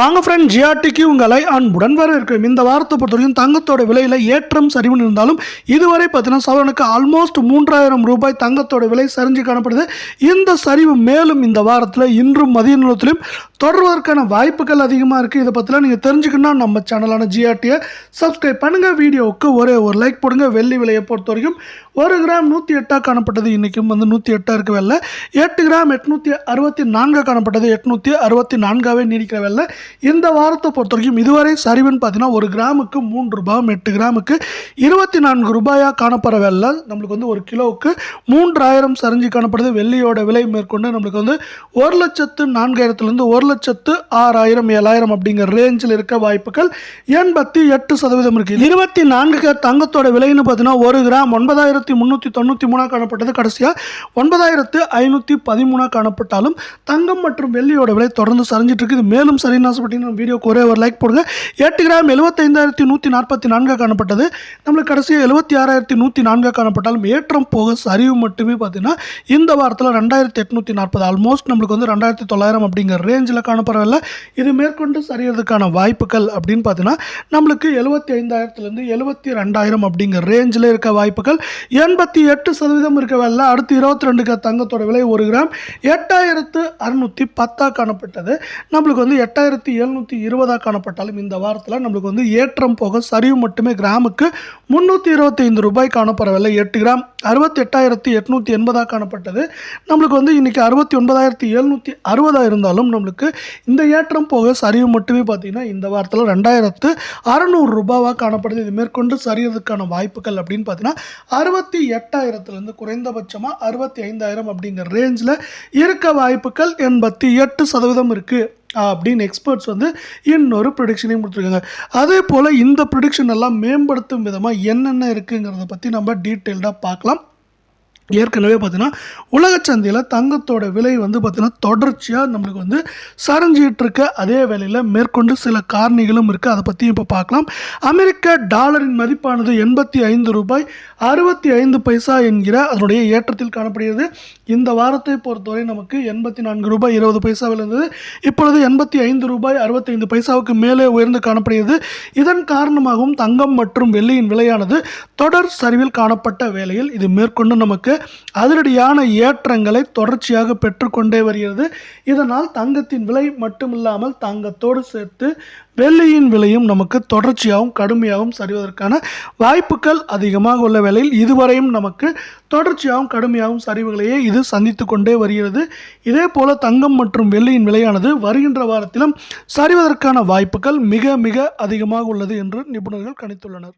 வாங்க ஃப்ரெண்ட் ஜிஆர்டிக்கு உங்களை அன்புடன் வரவேற்கிறோம். இந்த வாரத்தை பொறுத்தவரைக்கும் தங்கத்தோட விலையில் ஏற்றம் சரிவுன்னு இருந்தாலும் இதுவரை பார்த்தீங்கன்னா சவரனுக்கு ஆல்மோஸ்ட் மூன்றாயிரம் ரூபாய் தங்கத்தோட விலை சரிஞ்சு காணப்படுது. இந்த சரிவு மேலும் இந்த வாரத்தில் இன்றும் மதிய நிலத்திலும் தொடர்வதற்கான வாய்ப்புகள் அதிகமாக இருக்குது இதை பற்றிலாம் நீங்கள் தெரிஞ்சுக்கணும்னா நம்ம சேனலான ஜிஆர்டியை சப்ஸ்கிரைப் பண்ணுங்கள் வீடியோவுக்கு ஒரே ஒரு லைக் போடுங்க. வெள்ளி விலையை பொறுத்த வரைக்கும் ஒரு கிராம் நூற்றி எட்டாக காணப்பட்டது. இன்றைக்கும் வந்து நூற்றி எட்டாக இருக்க வெள்ளை. எட்டு கிராம் எட்நூற்றி அறுபத்தி நான்காக காணப்பட்டது. எட்நூற்றி அறுபத்தி நான்காவே நீடிக்கிற வெள்ளை. இந்த வாரத்தை பொறுத்த வரைக்கும் இதுவரை சரிவுன்னு பார்த்தீங்கன்னா ஒரு கிராமுக்கு மூன்று ரூபாயும் எட்டு கிராமுக்கு இருபத்தி நான்கு ரூபாயாக காணப்படுற வெள்ளை நம்மளுக்கு வந்து ஒரு கிலோவுக்கு மூன்றாயிரம் சரிஞ்சு காணப்படுது. வெள்ளியோட விலை மேற்கொண்டு நம்மளுக்கு வந்து ஒரு லட்சத்து நான்காயிரத்துலேருந்து ஒரு லட்சத்து ஆறாயிரம் ஏழாயிரம் அப்படிங்கிற ரேஞ்சில் இருக்க வாய்ப்புகள் எண்பத்தி எட்டு சதவீதம் இருக்குது இருபத்தி நான்கு தங்கத்தோட விலைன்னு பார்த்தீங்கன்னா ஒரு கிராம் ஒன்பதாயிரத்தி முந்நூற்றி தொண்ணூற்றி மூணாக காணப்பட்டது. கடைசியாக ஒன்பதாயிரத்து ஐநூற்றி பதிமூணாக காணப்பட்டாலும் தங்கம் மற்றும் வெள்ளியோட விலை தொடர்ந்து சரிஞ்சிட்டு இருக்குது. இது மேலும் சரின்னு ஆசைப்பட்டீங்கன்னா வீடியோக்கு ஒரே ஒரு லைக் போடுங்க. எட்டு கிராம் எழுபத்தைந்தாயிரத்தி நூற்றி நாற்பத்தி நான்காக காணப்பட்டது. நம்மளுக்கு கடைசியாக எழுபத்தி ஆறாயிரத்தி நூற்றி நான்காக காணப்பட்டாலும் ஏற்றம் போக சரிவு மட்டுமே பார்த்திங்கன்னா இந்த வாரத்தில் ரெண்டாயிரத்தி எட்நூற்றி நாற்பது ஆல்மோஸ்ட் நம்மளுக்கு வந்து ரெண்டாயிரத்தி தொள்ளாயிரம் அப்படிங்கிற ரேஞ்சில் காணப்படவில்லை. இது மேற்கொண்டு சரியறதுக்கான வாய்ப்புகள் அப்படின்னு பார்த்தீங்கன்னா நம்மளுக்கு எழுபத்தி ஐந்தாயிரத்துலேருந்து எழுபத்தி ரெண்டாயிரம் அப்படிங்கிற ரேஞ்சில் இருக்க வாய்ப்புகள். எண்பத்தி எட்டு சதவீதம் இருக்க வேலை அடுத்து இருபத்தி ரெண்டுக்கு தங்கத்தோட விலை ஒரு கிராம் எட்டாயிரத்து அறுநூற்றி பத்தாக காணப்பட்டது. நம்மளுக்கு வந்து எட்டாயிரத்து எழுநூற்றி இருபதாக காணப்பட்டாலும் இந்த வாரத்தில் நம்மளுக்கு வந்து ஏற்றம் போக சரிவு மட்டுமே கிராமுக்கு முந்நூற்றி இருபத்தைந்து ரூபாய் காணப்படவில்லை. எட்டு கிராம் அறுபத்தி எட்டாயிரத்தி எட்நூற்றி எண்பதாக காணப்பட்டது. நம்மளுக்கு வந்து இன்றைக்கி அறுபத்தி ஒன்பதாயிரத்தி எழுநூற்றி அறுபதாக இருந்தாலும் நம்மளுக்கு இந்த ஏற்றம் போக சரிவு மட்டுமே பார்த்திங்கன்னா இந்த வாரத்தில் ரெண்டாயிரத்து அறநூறு ரூபாவாக காணப்படுது. இது மேற்கொண்டு சரியறதுக்கான வாய்ப்புகள் அப்படின்னு பார்த்தீங்கன்னா அறுபத்தி எட்டாயிரத்துலேருந்து குறைந்தபட்சமாக அறுபத்தி ஐந்தாயிரம் அப்படிங்கிற ரேஞ்சில் இருக்க வாய்ப்புகள் எண்பத்தி எட்டு சதவீதம் இருக்குது அப்படின்னு எக்ஸ்பர்ட்ஸ் வந்து இன்னொரு ப்ரிடிக்ஷனையும் கொடுத்துருக்காங்க. அதே போல் இந்த ப்ரிடிக்ஷன் எல்லாம் மேம்படுத்தும் விதமாக என்னென்ன இருக்குங்கிறத பற்றி நம்ம டீட்டெயில்டாக பார்க்கலாம். ஏற்கனவே பார்த்தீங்கன்னா உலக சந்தையில் தங்கத்தோட விலை வந்து பார்த்திங்கன்னா தொடர்ச்சியாக நம்மளுக்கு வந்து சரிஞ்சிகிட்டு இருக்க. அதே வேலையில் மேற்கொண்டு சில காரணிகளும் இருக்குது அதை பற்றியும் இப்போ பார்க்கலாம். அமெரிக்க டாலரின் மதிப்பானது எண்பத்தி ஐந்து ரூபாய் அறுபத்தி ஐந்து பைசா என்கிற அதனுடைய ஏற்றத்தில் காணப்படுகிறது. இந்த வாரத்தை பொறுத்தவரை நமக்கு எண்பத்தி நான்கு ரூபாய் இருபது பைசாவில் இருந்தது. இப்பொழுது எண்பத்தி ஐந்து ரூபாய் அறுபத்தைந்து பைசாவுக்கு மேலே உயர்ந்து காணப்படுகிறது. இதன் காரணமாகவும் தங்கம் மற்றும் வெள்ளியின் விலையானது தொடர் சரிவில் காணப்பட்ட வேளையில் இது மேற்கொண்டு நமக்கு அதிரடியான ஏற்றங்களை தொடர்ச்சியாக பெற்றுக்கொண்டே வருகிறது. இதனால் தங்கத்தின் விலை மட்டுமில்லாமல் தங்கத்தோடு சேர்த்து வெள்ளியின் விலையும் நமக்கு தொடர்ச்சியாகவும் கடுமையாகவும் சரிவதற்கான வாய்ப்புகள் அதிகமாக உள்ள வேளையில் இதுவரையும் நமக்கு தொடர்ச்சியாகவும் கடுமையாகவும் சரிவுகளையே இது சந்தித்து கொண்டே வருகிறது. இதே போல தங்கம் மற்றும் வெள்ளியின் விலையானது வருகின்ற வாரத்திலும் சரிவதற்கான வாய்ப்புகள் மிக மிக அதிகமாக உள்ளது என்று நிபுணர்கள் கணித்துள்ளனர்.